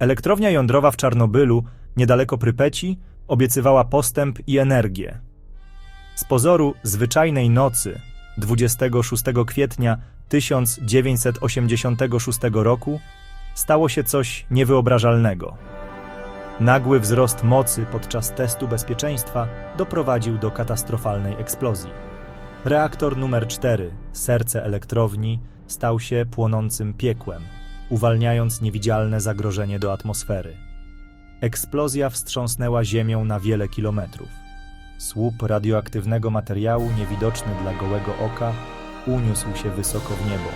Elektrownia jądrowa w Czarnobylu, niedaleko Prypeci, obiecywała postęp i energię. Z pozoru zwyczajnej nocy 26 kwietnia 1986 roku stało się coś niewyobrażalnego. Nagły wzrost mocy podczas testu bezpieczeństwa doprowadził do katastrofalnej eksplozji. Reaktor numer 4, serce elektrowni, stał się płonącym piekłem, uwalniając niewidzialne zagrożenie do atmosfery. Eksplozja wstrząsnęła Ziemią na wiele kilometrów. Słup radioaktywnego materiału, niewidoczny dla gołego oka, uniósł się wysoko w niebo.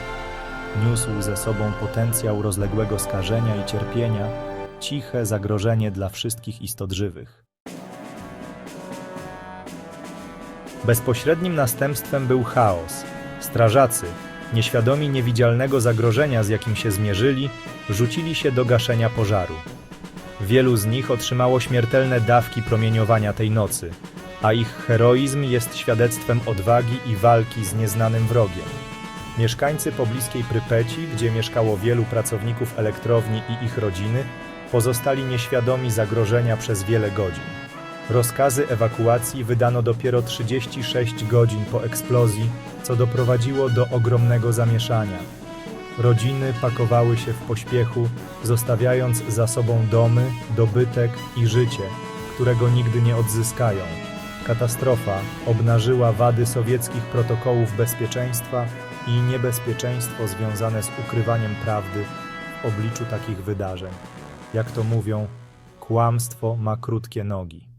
Niósł ze sobą potencjał rozległego skażenia i cierpienia, ciche zagrożenie dla wszystkich istot żywych. Bezpośrednim następstwem był chaos. Strażacy, nieświadomi niewidzialnego zagrożenia, z jakim się zmierzyli, rzucili się do gaszenia pożaru. Wielu z nich otrzymało śmiertelne dawki promieniowania tej nocy, a ich heroizm jest świadectwem odwagi i walki z nieznanym wrogiem. Mieszkańcy pobliskiej Prypeci, gdzie mieszkało wielu pracowników elektrowni i ich rodziny, pozostali nieświadomi zagrożenia przez wiele godzin. Rozkazy ewakuacji wydano dopiero 36 godzin po eksplozji, co doprowadziło do ogromnego zamieszania. Rodziny pakowały się w pośpiechu, zostawiając za sobą domy, dobytek i życie, którego nigdy nie odzyskają. Katastrofa obnażyła wady sowieckich protokołów bezpieczeństwa i niebezpieczeństwo związane z ukrywaniem prawdy w obliczu takich wydarzeń. Jak to mówią, kłamstwo ma krótkie nogi.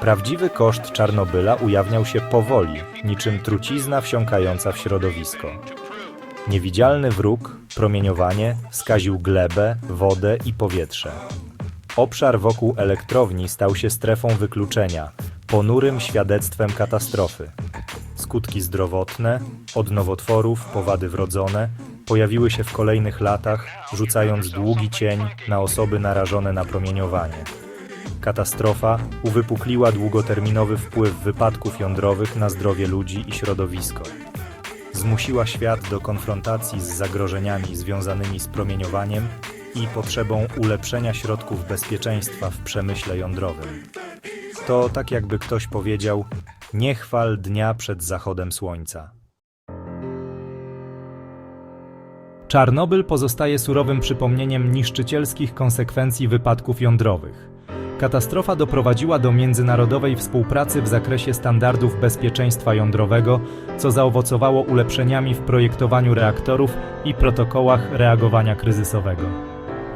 Prawdziwy koszt Czarnobyla ujawniał się powoli, niczym trucizna wsiąkająca w środowisko. Niewidzialny wróg, promieniowanie, skaził glebę, wodę i powietrze. Obszar wokół elektrowni stał się strefą wykluczenia, ponurym świadectwem katastrofy. Skutki zdrowotne, od nowotworów, powady wrodzone, pojawiły się w kolejnych latach, rzucając długi cień na osoby narażone na promieniowanie. Katastrofa uwypukliła długoterminowy wpływ wypadków jądrowych na zdrowie ludzi i środowisko. Zmusiła świat do konfrontacji z zagrożeniami związanymi z promieniowaniem i potrzebą ulepszenia środków bezpieczeństwa w przemyśle jądrowym. To tak jakby ktoś powiedział: Nie chwal dnia przed zachodem słońca. Czarnobyl pozostaje surowym przypomnieniem niszczycielskich konsekwencji wypadków jądrowych. Katastrofa doprowadziła do międzynarodowej współpracy w zakresie standardów bezpieczeństwa jądrowego, co zaowocowało ulepszeniami w projektowaniu reaktorów i protokołach reagowania kryzysowego.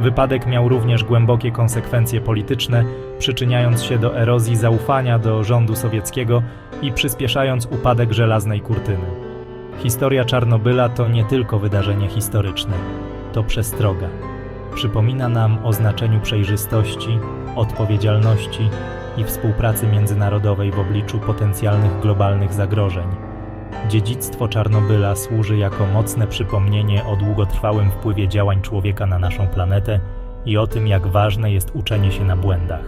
Wypadek miał również głębokie konsekwencje polityczne, przyczyniając się do erozji zaufania do rządu sowieckiego i przyspieszając upadek żelaznej kurtyny. Historia Czarnobyla to nie tylko wydarzenie historyczne, to przestroga. Przypomina nam o znaczeniu przejrzystości, odpowiedzialności i współpracy międzynarodowej w obliczu potencjalnych globalnych zagrożeń. Dziedzictwo Czarnobyla służy jako mocne przypomnienie o długotrwałym wpływie działań człowieka na naszą planetę i o tym, jak ważne jest uczenie się na błędach.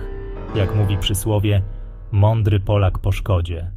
Jak mówi przysłowie, mądry Polak po szkodzie.